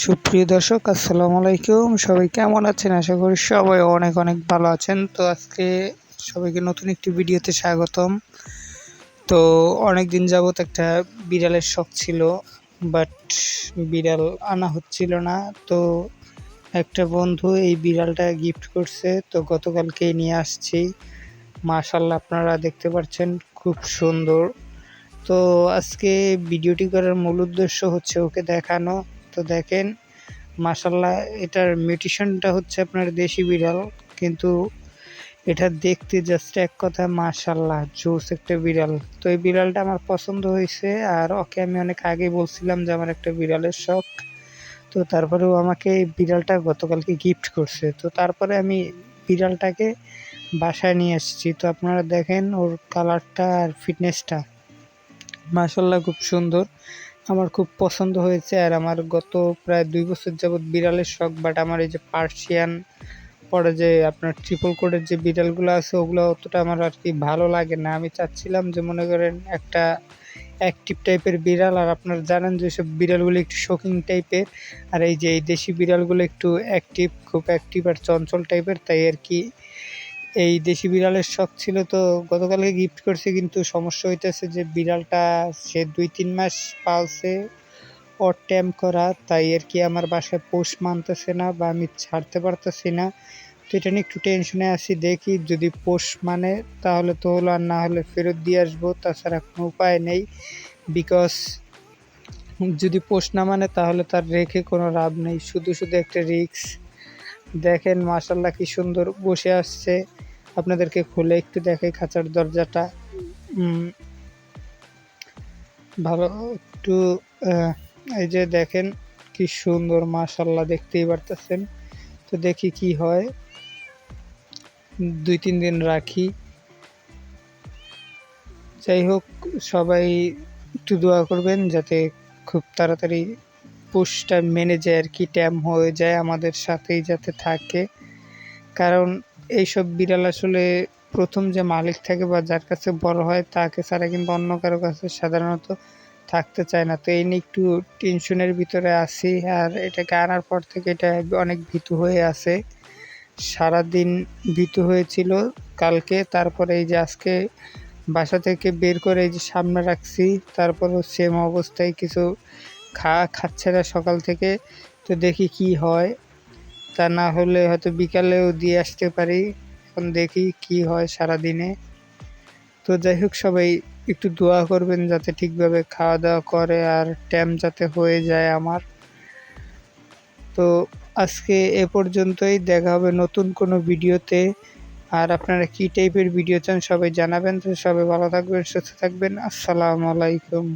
সুপ্রিয় দর্শক, আসসালামু আলাইকুম। সবাই কেমন আছেন? আশা করি সবাই অনেক অনেক ভালো আছেন। তো আজকে সবাইকে নতুন একটি ভিডিওতে স্বাগতম। তো অনেক দিন যাবত একটা বিড়ালের শখ ছিল, বাট বিড়াল আনা হচ্ছিল না। তো একটা বন্ধু এই বিড়ালটা গিফট করছে, তো গতকালকে নিয়ে আসছি। মাশাল্লাহ আপনারা দেখতে পাচ্ছেন, খুব সুন্দর। তো আজকে ভিডিওটি করার মূল উদ্দেশ্য হচ্ছে ওকে দেখানো। তো দেখেন মাসাল্লাহ এটার মিউটিশনটা হচ্ছে আপনার দেশি বিড়াল, কিন্তু এটা দেখতে জাস্ট এক কথা মাশাল্লাহ জোস একটা বিড়াল। তো এই বিড়ালটা আমার পছন্দ হয়েছে, আর ওকে আমি অনেক আগে বলছিলাম যে আমার একটা বিড়ালের শখ। তো তারপরেও আমাকে এই বিড়ালটা গতকালকে গিফট করছে। তো তারপরে আমি বিড়ালটাকে বাসায় নিয়ে এসেছি। তো আপনারা দেখেন ওর কালারটা আর ফিটনেসটা মাসাল্লাহ খুব সুন্দর। আমার খুব পছন্দ হয়েছে আর আমার গত প্রায় দুই বছর যাবৎ বিড়ালের শখ বাট আমার এই যে পার্সিয়ান পরে যে আপনার ট্রিপল কোডের যে বিড়ালগুলো আছে, ওগুলো অতটা আমার আর কি ভালো লাগে না। আমি চাচ্ছিলাম যে মনে করেন একটা অ্যাক্টিভ টাইপের বিড়াল, আর আপনারা জানেন যে সব বিড়ালগুলো একটু শোকিং টাইপের আর এই যে এই দেশি বিড়ালগুলো একটু অ্যাক্টিভ খুব অ্যাক্টিভ আর চঞ্চল টাইপের তাই আর কি এই দেশি বিড়ালের শখ ছিল তো গতকালকে গিফট করছে, কিন্তু সমস্যা হইতেছে যে বিড়ালটা সে দুই তিন মাস পালছে ওর ট্যাম করা, তাই আর কি আমার বাসায় পোষ মানতেছে না বা আমি ছাড়তে পারতেছি না। তো এটা নিয়ে একটু টেনশনে আছি, দেখি যদি পোষ মানে তাহলে তো হলো আর না হলে ফেরত দিয়ে আসব, তাছাড়া কোনো উপায় নেই। বিকজ যদি পোষ না মানে তাহলে তার রেখে কোনো লাভ নেই, শুধু শুধু একটা রিক্স দেখেন মাসাল্লাহ কি সুন্দর বসে আসছে। আপনাদেরকে খুলে একটু দেখাই খাঁচার দরজাটা। ভালো একটু এই যে দেখেন, কি সুন্দর মাশাল্লাহ দেখতেই পারতেছেন। তো দেখি কি হয়। দুই, তিন দিন রাখি। যাই হোক, সবাই একটু দোয়া করবেন যাতে খুব তাড়াতাড়ি পুষটা মেনে যায় আর কি, ট্যাম হয়ে যায় আমাদের সাথেই যাতে থাকে। কারণ এইসব বিড়াল আসলে প্রথম যে মালিক থাকে বা যার কাছে বড় হয়, তাকে ছাড়া কিন্তু অন্য কারও কাছে সাধারণত থাকতে চায় না। তো এই নিয়ে একটু টেনশনের ভিতরে আছি আর এটাকে আনার পর থেকে এটা অনেক ভীতু হয়ে আছে। সারাদিন ভীতু হয়েছিল কালকে, তারপরে এই যে আজকে বাসা থেকে বের করে এই যে সামনে রাখছি, তারপরও সেম অবস্থায় কিছু খা, খাচ্ছে না সকাল থেকে, তো দেখি কি হয়। তা না হলে হয়তো বিকালেও দিয়ে আসতে পারি। এখন দেখি কি হয় সারা দিনে তো যাই হোক, সবাই একটু দোয়া করবেন যাতে ঠিকভাবে খাওয়া দাওয়া করে আর ট্যাম যাতে হয়ে যায় আমার। তো আজকে এ পর্যন্তই, দেখা হবে নতুন কোনো ভিডিওতে। আর আপনারা কী টাইপের ভিডিও চান সবাই জানাবেন। তো সবাই ভালো থাকবেন, সুস্থ থাকবেন। আসসালামু আলাইকুম।